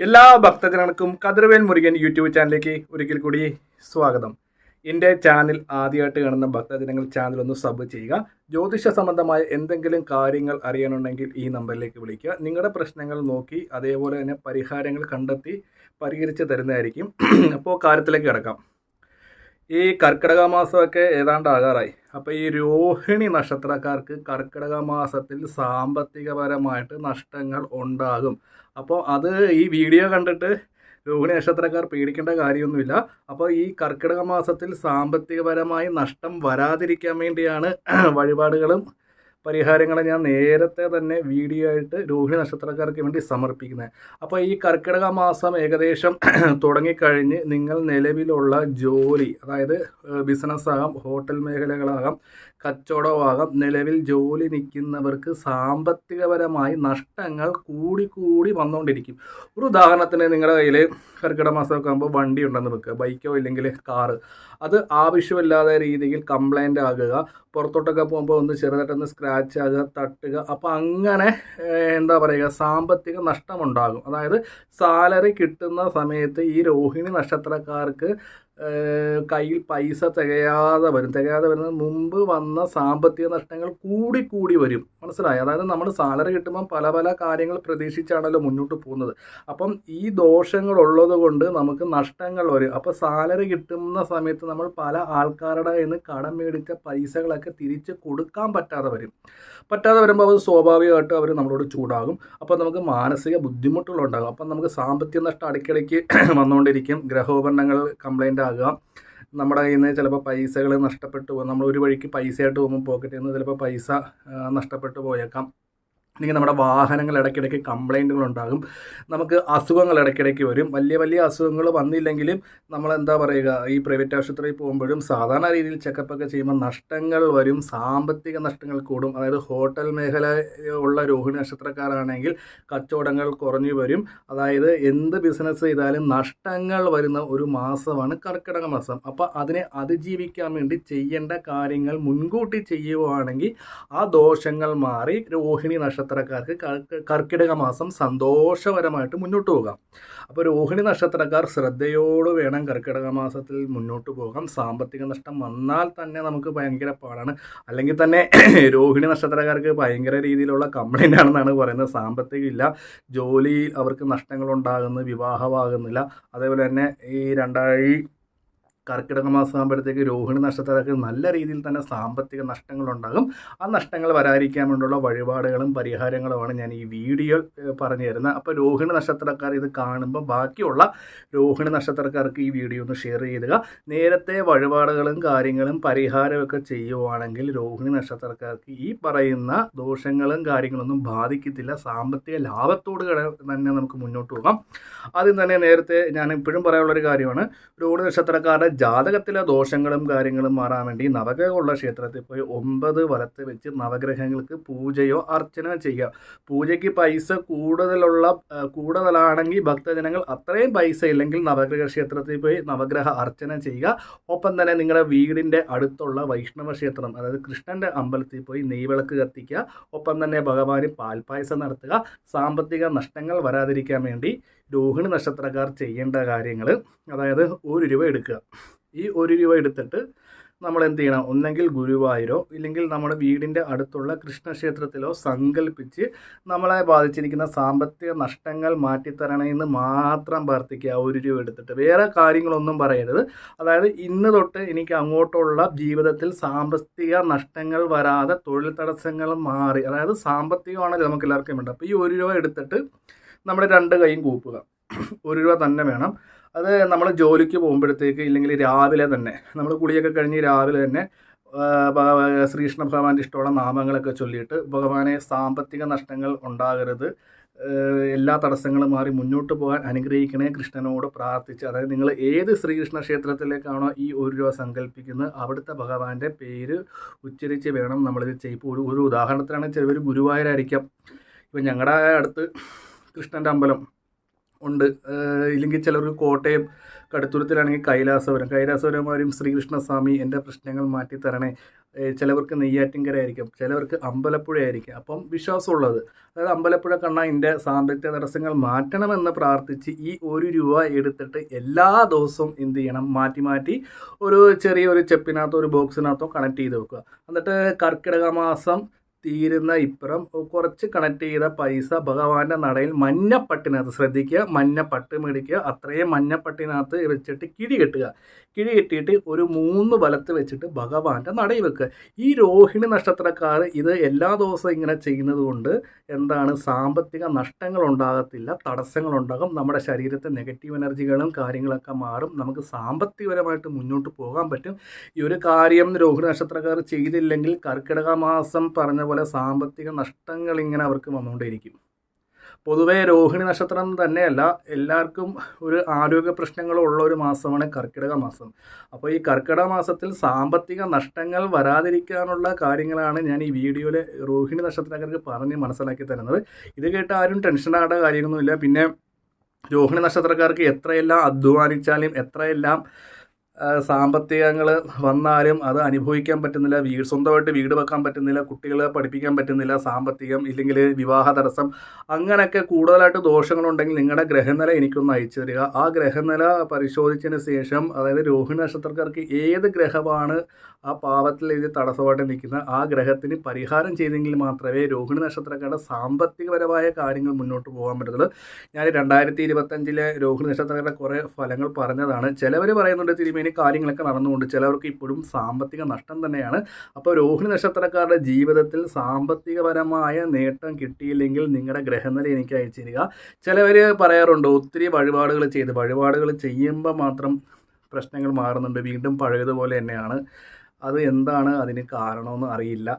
എല്ലാ ഭക്തജനങ്ങൾക്കും കതിർവേൽ മുരുകൻ യൂട്യൂബ് ചാനലിലേക്ക് ഒരിക്കൽ കൂടി സ്വാഗതം. എന്റെ ചാനൽ ആദ്യമായിട്ട് കാണുന്ന ഭക്തജനങ്ങൾ ചാനൽ ഒന്ന് സബ് ചെയ്യുക. ജ്യോതിഷ സംബന്ധമായ എന്തെങ്കിലും കാര്യങ്ങൾ അറിയാനുണ്ടെങ്കിൽ ഈ നമ്പറിലേക്ക് വിളിക്കുക. നിങ്ങളുടെ പ്രശ്നങ്ങൾ നോക്കി അതേപോലെ തന്നെ പരിഹാരങ്ങൾ കണ്ടെത്തി പരിഹരിച്ച് തരുന്നതായിരിക്കും. അപ്പോൾ കാര്യത്തിലേക്ക് കിടക്കാം. ഈ കർക്കിടക മാസമൊക്കെ ഏതാണ്ട് ആകാറായി അപ്പോൾ ഈ രോഹിണി നക്ഷത്രക്കാർക്ക് കർക്കിടക മാസത്തിൽ സാമ്പത്തികപരമായിട്ട് നഷ്ടങ്ങൾ ഉണ്ടാകും. അപ്പോൾ അത് ഈ വീഡിയോ കണ്ടിട്ട് രോഹിണി നക്ഷത്രക്കാർ പേടിക്കേണ്ട കാര്യമൊന്നുമില്ല. അപ്പോൾ ഈ കർക്കിടക മാസത്തിൽ സാമ്പത്തികപരമായി നഷ്ടം വരാതിരിക്കാൻ വേണ്ടിയാണ് വഴിപാടുകളും പരിഹാരങ്ങളും ഞാൻ നേരത്തെ തന്നെ വീഡിയോ ആയിട്ട് രോഹിണി നക്ഷത്രക്കാർക്ക് വേണ്ടി സമർപ്പിക്കുന്നത്. അപ്പോൾ ഈ കർക്കിടക മാസം ഏകദേശം തുടങ്ങിക്കഴിഞ്ഞ് നിങ്ങൾ നിലവിലുള്ള ജോലി അതായത് ബിസിനസ്സാകാം ഹോട്ടൽ മേഖലകളാകാം കച്ചവടമാകാം നിലവിൽ ജോലി നിൽക്കുന്നവർക്ക് സാമ്പത്തികപരമായി നഷ്ടങ്ങൾ കൂടി കൂടി വന്നുകൊണ്ടിരിക്കും. ഒരു ഉദാഹരണത്തിന് നിങ്ങളുടെ കയ്യിൽ കർക്കിടക മാസമൊക്കെ ആകുമ്പോൾ വണ്ടി ഉണ്ടെന്ന് വെക്കുക. ബൈക്കോ ഇല്ലെങ്കിൽ കാറ്. അത് ആവശ്യമില്ലാതെ രീതിയിൽ കംപ്ലൈന്റ് ആകുക. പുറത്തോട്ടൊക്കെ പോകുമ്പോൾ ഒന്ന് ചെറുതായിട്ടൊന്ന് സ്ക്രാച്ച് ആകുക തട്ടുക. അപ്പോൾ അങ്ങനെ എന്താ പറയുക സാമ്പത്തിക നഷ്ടമുണ്ടാകും. അതായത് സാലറി കിട്ടുന്ന സമയത്ത് ഈ രോഹിണി നക്ഷത്രക്കാർക്ക് കയ്യിൽ പൈസ തികയാതെ വരും. തികയാതെ വരുന്നത് മുമ്പ് വന്ന സാമ്പത്തിക നഷ്ടങ്ങൾ കൂടി കൂടി വരും. മനസ്സിലായി? അതായത് നമ്മൾ സാലറി കിട്ടുമ്പം പല പല കാര്യങ്ങൾ പ്രതീക്ഷിച്ചാണല്ലോ മുന്നോട്ട് പോകുന്നത്. അപ്പം ഈ ദോഷങ്ങൾ ഉള്ളത് കൊണ്ട് നമുക്ക് നഷ്ടങ്ങൾ വരും. അപ്പോൾ സാലറി കിട്ടുന്ന സമയത്ത് നമ്മൾ പല ആൾക്കാരുടെ നിന്ന് കടം മേടിച്ച പൈസകളൊക്കെ തിരിച്ച് കൊടുക്കാൻ പറ്റാതെ വരും. പറ്റാതെ വരുമ്പോൾ അത് സ്വാഭാവികമായിട്ട് അവർ നമ്മളോട് ചൂടാകും. അപ്പോൾ നമുക്ക് മാനസിക ബുദ്ധിമുട്ടുകളുണ്ടാകും. അപ്പം നമുക്ക് സാമ്പത്തിക നഷ്ടം അടുക്കളയ്ക്ക് വന്നുകൊണ്ടിരിക്കും. ഗ്രഹോപകരണങ്ങൾ കംപ്ലൈന്റ് ആകുക നമ്മുടെ കയ്യിൽ നിന്ന് ചിലപ്പോൾ പൈസകൾ നഷ്ടപ്പെട്ടു പോകും. നമ്മൾ ഒരു വഴിക്ക് പൈസയായിട്ട് പോകുമ്പോൾ പോക്കറ്റിൽ നിന്ന് ചിലപ്പോൾ പൈസ നഷ്ടപ്പെട്ടു പോയേക്കാം. അല്ലെങ്കിൽ നമ്മുടെ വാഹനങ്ങൾ ഇടയ്ക്കിടയ്ക്ക് കംപ്ലൈന്റുകൾ ഉണ്ടാകും. നമുക്ക് അസുഖങ്ങൾ ഇടയ്ക്കിടയ്ക്ക് വരും. വലിയ വലിയ അസുഖങ്ങൾ വന്നില്ലെങ്കിലും നമ്മൾ എന്താ പറയുക ഈ പ്രൈവറ്റ് ആശുപത്രിയിൽ പോകുമ്പോഴും സാധാരണ രീതിയിൽ ചെക്കപ്പൊക്കെ ചെയ്യുമ്പോൾ നഷ്ടങ്ങൾ വരും. സാമ്പത്തിക നഷ്ടങ്ങൾ കൂടും. അതായത് ഹോട്ടൽ മേഖല ഉള്ള രോഹിണി നക്ഷത്രക്കാരാണെങ്കിൽ കച്ചവടങ്ങൾ കുറഞ്ഞു വരും. അതായത് എന്ത് ബിസിനസ് ചെയ്താലും നഷ്ടങ്ങൾ വരുന്ന ഒരു മാസമാണ് കർക്കിടക മാസം. അപ്പോൾ അതിനെ അതിജീവിക്കാൻ വേണ്ടി ചെയ്യേണ്ട കാര്യങ്ങൾ മുൻകൂട്ടി ചെയ്യുവാണെങ്കിൽ ആ ദോഷങ്ങൾ മാറി രോഹിണി നക്ഷത്രക്കാർക്ക് കർക്കിടക മാസം സന്തോഷപരമായിട്ട് മുന്നോട്ട് പോകാം. അപ്പോൾ രോഹിണി നക്ഷത്രക്കാർ ശ്രദ്ധയോട് വേണം കർക്കിടക മാസത്തിൽ മുന്നോട്ട് പോകാം. സാമ്പത്തിക നഷ്ടം വന്നാൽ തന്നെ നമുക്ക് ഭയങ്കര പാടാണ്. അല്ലെങ്കിൽ തന്നെ രോഹിണി നക്ഷത്രക്കാർക്ക് ഭയങ്കര രീതിയിലുള്ള കംപ്ലൈന്റ് ആണെന്നാണ് പറയുന്നത്. സാമ്പത്തികം ഇല്ല ജോലിയിൽ അവർക്ക് നഷ്ടങ്ങളുണ്ടാകുന്നു വിവാഹമാകുന്നില്ല. അതേപോലെ തന്നെ ഈ രണ്ടായി കർക്കിടക മാസം ആകുമ്പോഴത്തേക്ക് രോഹിണി നക്ഷത്രക്കാർക്ക് നല്ല രീതിയിൽ തന്നെ സാമ്പത്തിക നഷ്ടങ്ങളുണ്ടാകും. ആ നഷ്ടങ്ങൾ വരാതിരിക്കാൻ വേണ്ടിയുള്ള വഴിപാടുകളും പരിഹാരങ്ങളുമാണ് ഞാൻ ഈ വീഡിയോ പറഞ്ഞു തരുന്നത്. അപ്പോൾ രോഹിണി നക്ഷത്രക്കാർ ഇത് കാണുമ്പോൾ ബാക്കിയുള്ള രോഹിണി നക്ഷത്രക്കാർക്ക് ഈ വീഡിയോ ഒന്ന് ഷെയർ ചെയ്യുക നേരത്തെ വഴിപാടുകളും കാര്യങ്ങളും പരിഹാരമൊക്കെ ചെയ്യുവാണെങ്കിൽ രോഹിണി നക്ഷത്രക്കാർക്ക് ഈ പറയുന്ന ദോഷങ്ങളും കാര്യങ്ങളൊന്നും ബാധിക്കത്തില്ല. സാമ്പത്തിക ലാഭത്തോട് തന്നെ നമുക്ക് മുന്നോട്ട് പോകാം. ആദ്യം തന്നെ നേരത്തെ ഞാൻ ഇപ്പോഴും പറയാനുള്ളൊരു കാര്യമാണ്. രോഹിണി നക്ഷത്രക്കാരുടെ ജാതകത്തിലെ ദോഷങ്ങളും കാര്യങ്ങളും മാറാൻ വേണ്ടി നവഗ്രഹമുള്ള ക്ഷേത്രത്തിൽ പോയി ഒമ്പത് വലത്ത് വെച്ച് നവഗ്രഹങ്ങൾക്ക് പൂജയോ അർച്ചന ചെയ്യുക. പൂജയ്ക്ക് പൈസ കൂടുതലുള്ള കൂടുതലാണെങ്കിൽ ഭക്തജനങ്ങൾ അത്രയും പൈസ ഇല്ലെങ്കിൽ നവഗ്രഹ ക്ഷേത്രത്തിൽ പോയി നവഗ്രഹ അർച്ചന ചെയ്യുക. ഒപ്പം തന്നെ നിങ്ങളുടെ വീടിന്റെ അടുത്തുള്ള വൈഷ്ണവ ക്ഷേത്രം അതായത് കൃഷ്ണന്റെ അമ്പലത്തിൽ പോയി നെയ്വിളക്ക് കത്തിക്കുക. ഒപ്പം തന്നെ ഭഗവാന് പാൽപ്പായസം നടത്തുക. സാമ്പത്തിക നഷ്ടങ്ങൾ വരാതിരിക്കാൻ വേണ്ടി രോഹിണി നക്ഷത്രക്കാർ ചെയ്യേണ്ട കാര്യങ്ങൾ അതായത് ഒരു രൂപ എടുക്കുക. ഈ ഒരു രൂപ എടുത്തിട്ട് നമ്മൾ എന്ത് ചെയ്യണം? ഒന്നെങ്കിൽ ഗുരുവായൂരോ ഇല്ലെങ്കിൽ നമ്മുടെ വീടിന്റെ അടുത്തുള്ള കൃഷ്ണക്ഷേത്രത്തിലോ സങ്കല്പിച്ച് നമ്മളെ ബാധിച്ചിരിക്കുന്ന സാമ്പത്തിക നഷ്ടങ്ങൾ മാറ്റിത്തരണമെന്ന് മാത്രം പ്രാർത്ഥിക്കുക. ഒരു രൂപ എടുത്തിട്ട്. വേറെ കാര്യങ്ങളൊന്നും പറയരുത്. അതായത് ഇന്ന് തൊട്ട് എനിക്ക് അങ്ങോട്ടുള്ള ജീവിതത്തിൽ സാമ്പത്തിക നഷ്ടങ്ങൾ വരാതെ തൊഴിൽ തടസ്സങ്ങൾ മാറി അതായത് സാമ്പത്തികമാണല്ലോ നമുക്ക് എല്ലാവർക്കും വേണ്ട അപ്പോൾ ഈ ഒരു രൂപ എടുത്തിട്ട് നമ്മുടെ രണ്ട് കൈയും കൂപ്പുക. ഒരു രൂപ തന്നെ വേണം. അത് നമ്മൾ ജോലിക്ക് പോകുമ്പോഴത്തേക്ക് ഇല്ലെങ്കിൽ രാവിലെ തന്നെ. നമ്മൾ കുളിയൊക്കെ കഴിഞ്ഞ് രാവിലെ തന്നെ ശ്രീകൃഷ്ണ ഭഗവാന്റെ ഇഷ്ടമുള്ള നാമങ്ങളൊക്കെ ചൊല്ലിയിട്ട് ഭഗവാനെ സാമ്പത്തിക നഷ്ടങ്ങൾ ഉണ്ടാകരുത്. എല്ലാ തടസ്സങ്ങളും മാറി മുന്നോട്ട് പോകാൻ അനുഗ്രഹിക്കണേ കൃഷ്ണനോട് പ്രാർത്ഥിച്ച്. അതായത് നിങ്ങൾ ഏത് ശ്രീകൃഷ്ണ ക്ഷേത്രത്തിലേക്കാണോ ഈ ഒരു രൂപ സങ്കല്പിക്കുന്നത് അവിടുത്തെ ഭഗവാന്റെ പേര് ഉച്ചരിച്ച് വേണം നമ്മളിത് ചെയ്യും ഒരു ഒരു ഉദാഹരണത്തിനാണ് ചിലവർ ഗുരുവായൂരായിരിക്കാം. ഇപ്പം ഞങ്ങളുടെ അടുത്ത് കൃഷ്ണന്റെ അമ്പലം ഉണ്ട്. ഇല്ലെങ്കിൽ ചിലർക്ക് കോട്ടയം കടുത്തുരത്തിലാണെങ്കിൽ കൈലാസപുരം. കൈലാസപുരമാരും ശ്രീകൃഷ്ണസ്വാമി എന്റെ പ്രശ്നങ്ങൾ മാറ്റി തരണേ. ചിലവർക്ക് നെയ്യാറ്റിൻകര ആയിരിക്കും ചിലവർക്ക് അമ്പലപ്പുഴ ആയിരിക്കും. അപ്പം വിശ്വാസമുള്ളത്. അതായത് അമ്പലപ്പുഴ കണ്ണ എന്റെ സാമ്പത്തിക തടസ്സങ്ങൾ മാറ്റണമെന്ന് പ്രാർത്ഥിച്ച് ഈ ഒരു രൂപ എടുത്തിട്ട് എല്ലാ ദിവസവും എന്ത് ചെയ്യണം? മാറ്റി മാറ്റി ഒരു ചെറിയൊരു ചെപ്പിനകത്തോ ഒരു ബോക്സിനകത്തോ കണക്ട് ചെയ്ത് വെക്കുക. എന്നിട്ട് കർക്കിടക മാസം തീരുന്ന ഇപ്പുറം കുറച്ച് കണക്ട് ചെയ്ത പൈസ ഭഗവാന്റെ നടയിൽ മഞ്ഞപ്പട്ടിനകത്ത് ശ്രദ്ധിക്കുക മഞ്ഞപ്പട്ട് മേടിക്കുക അത്രയും മഞ്ഞപ്പട്ടിനകത്ത് വെച്ചിട്ട് കിഴി കെട്ടുക. കിഴി കെട്ടിയിട്ട് ഒരു മൂന്ന് വലത്ത് വെച്ചിട്ട് ഭഗവാന്റെ നടയിൽ വെക്കുക. ഈ രോഹിണി നക്ഷത്രക്കാർ ഇത് എല്ലാ ദിവസവും ഇങ്ങനെ ചെയ്യുന്നത് കൊണ്ട് എന്താണ്? സാമ്പത്തിക നഷ്ടങ്ങൾ ഉണ്ടാകത്തില്ല തടസ്സങ്ങൾ ഉണ്ടാകും. നമ്മുടെ ശരീരത്തെ നെഗറ്റീവ് എനർജികളും കാര്യങ്ങളൊക്കെ മാറും. നമുക്ക് സാമ്പത്തികപരമായിട്ട് മുന്നോട്ട് പോകാൻ പറ്റും. ഈ ഒരു കാര്യം രോഹിണി നക്ഷത്രക്കാർ ചെയ്തില്ലെങ്കിൽ കർക്കിടക മാസം പറഞ്ഞ പോലെ സാമ്പത്തിക നഷ്ടങ്ങൾ ഇങ്ങനെ അവർക്ക് വന്നുകൊണ്ടേയിരിക്കും. പൊതുവേ രോഹിണി നക്ഷത്രം തന്നെയല്ല എല്ലാവർക്കും ഒരു ആരോഗ്യ പ്രശ്നങ്ങളുള്ള ഒരു മാസമാണ് കർക്കിടക മാസം. അപ്പോൾ ഈ കർക്കിടക മാസത്തിൽ സാമ്പത്തിക നഷ്ടങ്ങൾ വരാതിരിക്കാനുള്ള കാര്യങ്ങളാണ് ഞാൻ ഈ വീഡിയോയിൽ രോഹിണി നക്ഷത്രക്കാർക്ക് പറഞ്ഞ് മനസ്സിലാക്കി തരുന്നത്. ഇത് കേട്ട് ആരും ടെൻഷനാകേണ്ട കാര്യമൊന്നുമില്ല. പിന്നെ രോഹിണി നക്ഷത്രക്കാർക്ക് എത്രയെല്ലാം അധ്വാനിച്ചാലും എത്രയെല്ലാം സാമ്പത്തികങ്ങൾ വന്നാലും അത് അനുഭവിക്കാൻ പറ്റുന്നില്ല. വീട് സ്വന്തമായിട്ട് വീട് വെക്കാൻ പറ്റുന്നില്ല. കുട്ടികളെ പഠിപ്പിക്കാൻ പറ്റുന്നില്ല. സാമ്പത്തികം ഇല്ലെങ്കിൽ വിവാഹ തടസ്സം. അങ്ങനെയൊക്കെ കൂടുതലായിട്ട് ദോഷങ്ങളുണ്ടെങ്കിൽ നിങ്ങളുടെ ഗ്രഹനില എനിക്കൊന്ന് അയച്ചു തരിക. ആ ഗ്രഹനില പരിശോധിച്ചതിന് ശേഷം അതായത് രോഹിണി നക്ഷത്രക്കാർക്ക് ഏത് ഗ്രഹമാണ് ആ പാവത്തിൽ ഇത് തടസ്സമായിട്ട് നിൽക്കുന്ന ആ ഗ്രഹത്തിന് പരിഹാരം ചെയ്തെങ്കിൽ മാത്രമേ രോഹിണി നക്ഷത്രക്കാരുടെ സാമ്പത്തികപരമായ കാര്യങ്ങൾ മുന്നോട്ട് പോകാൻ പറ്റുള്ളൂ ഞാൻ രണ്ടായിരത്തി ഇരുപത്തഞ്ചിലെ രോഹിണി നക്ഷത്രക്കാരുടെ കുറേ ഫലങ്ങൾ പറഞ്ഞതാണ്. ചിലവർ പറയുന്നുണ്ട് തിരുമേനി കാര്യങ്ങളൊക്കെ നടന്നുകൊണ്ട് ചിലവർക്ക് ഇപ്പോഴും സാമ്പത്തിക നഷ്ടം തന്നെയാണ്. അപ്പോൾ രോഹിണി നക്ഷത്രക്കാരുടെ ജീവിതത്തിൽ സാമ്പത്തികപരമായ നേട്ടം കിട്ടിയില്ലെങ്കിൽ നിങ്ങളുടെ ഗ്രഹനില എനിക്ക് അയച്ചു തരിക. ചിലവർ പറയാറുണ്ട് ഒത്തിരി വഴിപാടുകൾ ചെയ്ത് വഴിപാടുകൾ ചെയ്യുമ്പോൾ മാത്രം പ്രശ്നങ്ങൾ മാറുന്നുണ്ട് വീണ്ടും പഴയതുപോലെ തന്നെയാണ്. അത് എന്താണ് അതിന് കാരണമെന്ന് അറിയില്ല.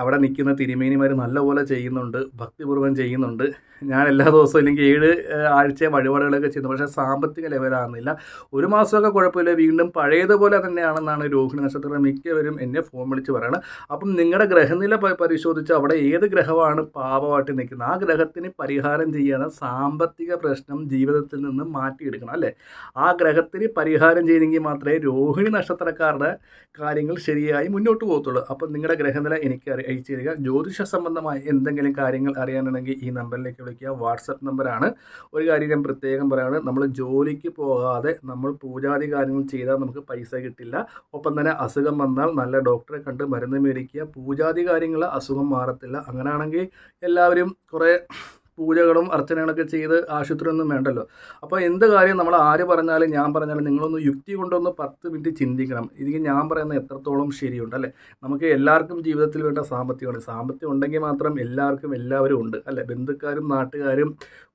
അവിടെ നിൽക്കുന്ന തിരുമേനിമാർ നല്ലപോലെ ചെയ്യുന്നുണ്ട് ഭക്തിപൂർവം ചെയ്യുന്നുണ്ട്. ഞാൻ എല്ലാ ദിവസവും അല്ലെങ്കിൽ ഏഴ് ആഴ്ച വഴിപാടുകളൊക്കെ ചെയ്യുന്നു. പക്ഷേ സാമ്പത്തിക ലെവലാകുന്നില്ല. ഒരു മാസമൊക്കെ കുഴപ്പമില്ല. വീണ്ടും പഴയതുപോലെ തന്നെയാണെന്നാണ് രോഹിണി നക്ഷത്രം മിക്കവരും എന്നെ ഫോൺ വിളിച്ച് പറയുന്നത് അപ്പം നിങ്ങളുടെ ഗ്രഹനില പരിശോധിച്ച് അവിടെ ഏത് ഗ്രഹമാണ് പാപമായിട്ട് നിൽക്കുന്നത്? ആ ഗ്രഹത്തിന് പരിഹാരം ചെയ്യാതെ സാമ്പത്തിക പ്രശ്നം ജീവിതത്തിൽ നിന്ന് മാറ്റിയെടുക്കണം അല്ലേ? ആ ഗ്രഹത്തിന് പരിഹാരം ചെയ്തെങ്കിൽ മാത്രമേ രോഹിണി നക്ഷത്രക്കാരുടെ കാര്യങ്ങൾ ശരിയായി മുന്നോട്ട് പോകത്തുള്ളൂ. അപ്പം നിങ്ങളുടെ ഗ്രഹനില എനിക്ക് അയച്ചു തരിക. ജ്യോതിഷ സംബന്ധമായ എന്തെങ്കിലും കാര്യങ്ങൾ അറിയാനുണ്ടെങ്കിൽ ഈ നമ്പറിലേക്ക് വിളിക്കുക. വാട്സപ്പ് നമ്പറാണ്. ഒരു കാര്യം ഞാൻ പ്രത്യേകം പറയുകയാണ് നമ്മൾ ജോലിക്ക് പോകാതെ നമ്മൾ പൂജാതി കാര്യങ്ങൾ ചെയ്താൽ നമുക്ക് പൈസ കിട്ടില്ല. ഒപ്പം തന്നെ അസുഖം വന്നാൽ നല്ല ഡോക്ടറെ കണ്ട് മരുന്ന് മേടിക്കുക. പൂജാതി കാര്യങ്ങൾ അസുഖം മാറത്തില്ല. അങ്ങനെയാണെങ്കിൽ എല്ലാവരും കുറേ പൂജകളും അർച്ചനകളൊക്കെ ചെയ്ത് ആശുപത്രിയൊന്നും വേണ്ടല്ലോ. അപ്പോൾ എന്ത് കാര്യം നമ്മൾ ആര് പറഞ്ഞാലും ഞാൻ പറഞ്ഞാലും നിങ്ങളൊന്ന് യുക്തി കൊണ്ടൊന്ന് പത്ത് മിനിറ്റ് ചിന്തിക്കണം. ഇതിന് ഞാൻ പറയുന്നത് എത്രത്തോളം ശരിയുണ്ട് അല്ലേ? നമുക്ക് എല്ലാവർക്കും ജീവിതത്തിൽ വേണ്ട സാമ്പത്തികമാണ്. സാമ്പത്തികം ഉണ്ടെങ്കിൽ മാത്രം എല്ലാവർക്കും എല്ലാവരും ഉണ്ട് അല്ലേ? ബന്ധുക്കാരും നാട്ടുകാരും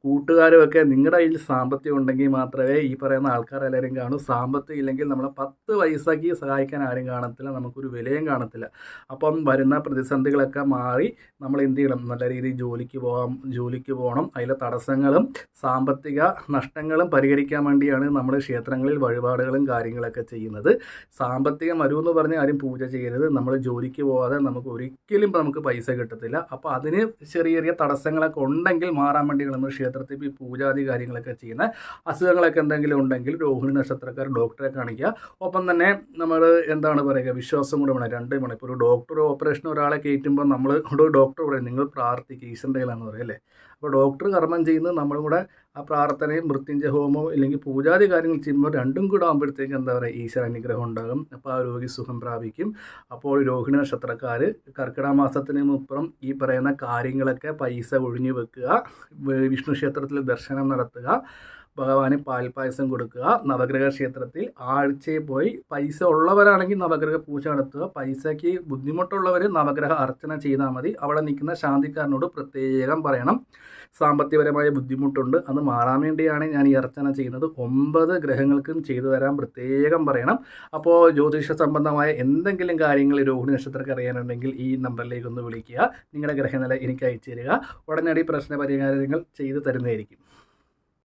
കൂട്ടുകാരും ഒക്കെ നിങ്ങളുടെ കയ്യിൽ സാമ്പത്തികം ഉണ്ടെങ്കിൽ മാത്രമേ ഈ പറയുന്ന ആൾക്കാർ എല്ലാവരും കാണൂ. സാമ്പത്തികം ഇല്ലെങ്കിൽ നമ്മളെ പത്ത് പൈസയ്ക്ക് സഹായിക്കാൻ ആരും കാണത്തില്ല. നമുക്കൊരു വിലയും കാണത്തില്ല. അപ്പം വരുന്ന പ്രതിസന്ധികളൊക്കെ മാറി നമ്മൾ എന്ത് ചെയ്യണം? നല്ല രീതിയിൽ ജോലിക്ക് പോകാം. ജോലിക്ക് പോകണം അതിലെ തടസ്സങ്ങളും സാമ്പത്തിക നഷ്ടങ്ങളും പരിഹരിക്കാൻ വേണ്ടിയാണ് നമ്മൾ ക്ഷേത്രങ്ങളിൽ വഴിപാടുകളും കാര്യങ്ങളൊക്കെ ചെയ്യുന്നത്. സാമ്പത്തികം എന്ന് പറഞ്ഞ് ആരും പൂജ ചെയ്യരുത്. നമ്മൾ ജോലിക്ക് പോകാതെ നമുക്ക് ഒരിക്കലും നമുക്ക് പൈസ കിട്ടത്തില്ല. അപ്പോൾ അതിന് ചെറിയ ചെറിയ തടസ്സങ്ങളൊക്കെ ഉണ്ടെങ്കിൽ മാറാൻ വേണ്ടിയാണ് നമ്മൾ ക്ഷേത്രത്തിൽ ഈ പൂജാതി കാര്യങ്ങളൊക്കെ ചെയ്യുന്നത്. അസുഖങ്ങളൊക്കെ എന്തെങ്കിലും ഉണ്ടെങ്കിൽ രോഹിണി നക്ഷത്രക്കാർ ഡോക്ടറെ കാണിക്കുക. ഒപ്പം തന്നെ നമ്മൾ എന്താണ് പറയുക വിശ്വാസം കൂടെ വേണം. രണ്ട് വേണം ഇപ്പോൾ ഒരു ഡോക്ടർ ഓപ്പറേഷൻ ഒരാളെ കയറ്റുമ്പോൾ നമ്മൾ ഡോക്ടർ പറയും നിങ്ങൾ പ്രാർത്ഥിക്കുക ഈശ്വരന്റെ കയ്യിലാണെന്ന് പറയും അല്ലേ? അപ്പോൾ ഡോക്ടർ കർമ്മം ചെയ്യുന്നത് നമ്മളും കൂടെ ആ പ്രാർത്ഥനയും മൃത്യുഞ്ജയ ഹോമോ ഇല്ലെങ്കിൽ പൂജാതി കാര്യങ്ങൾ ചെയ്യുമ്പോൾ രണ്ടും കൂടെ ആകുമ്പോഴത്തേക്ക് എന്താ പറയുക ഈശ്വര അനുഗ്രഹം ഉണ്ടാകും. അപ്പോൾ ആ രോഗി സുഖം പ്രാപിക്കും. അപ്പോൾ രോഹിണി നക്ഷത്രക്കാർ കർക്കിടക മാസത്തിന് മുപ്പുറം ഈ പറയുന്ന കാര്യങ്ങളൊക്കെ പൈസ ഒഴിഞ്ഞു വെക്കുക. വിഷ്ണു ക്ഷേത്രത്തിൽ ദർശനം നടത്തുക. ഭഗവാന് പാൽപ്പായസം കൊടുക്കുക. നവഗ്രഹ ക്ഷേത്രത്തിൽ ആഴ്ചയിൽ പോയി പൈസ ഉള്ളവരാണെങ്കിൽ നവഗ്രഹ പൂജ നടത്തുക. പൈസയ്ക്ക് ബുദ്ധിമുട്ടുള്ളവർ നവഗ്രഹ അർച്ചന ചെയ്താൽ മതി. അവിടെ നിൽക്കുന്ന ശാന്തിക്കാരനോട് പ്രത്യേകം പറയണം. സാമ്പത്തികപരമായ ബുദ്ധിമുട്ടുണ്ട്. അത് മാറാൻ വേണ്ടിയാണ് ഞാൻ ഈ അർച്ചന ചെയ്യുന്നത്. ഒമ്പത് ഗ്രഹങ്ങൾക്കും ചെയ്തു തരാൻ പ്രത്യേകം പറയണം. അപ്പോൾ ജ്യോതിഷ സംബന്ധമായ എന്തെങ്കിലും കാര്യങ്ങൾ രോഹിണി നക്ഷത്രക്ക് അറിയാനുണ്ടെങ്കിൽ ഈ നമ്പറിലേക്ക് ഒന്ന് വിളിക്കുക. നിങ്ങളുടെ ഗ്രഹനില എനിക്ക് അയച്ചു തരിക. ഉടനടി പ്രശ്ന പരിഹാരങ്ങൾ ചെയ്തു തരുന്നതായിരിക്കും.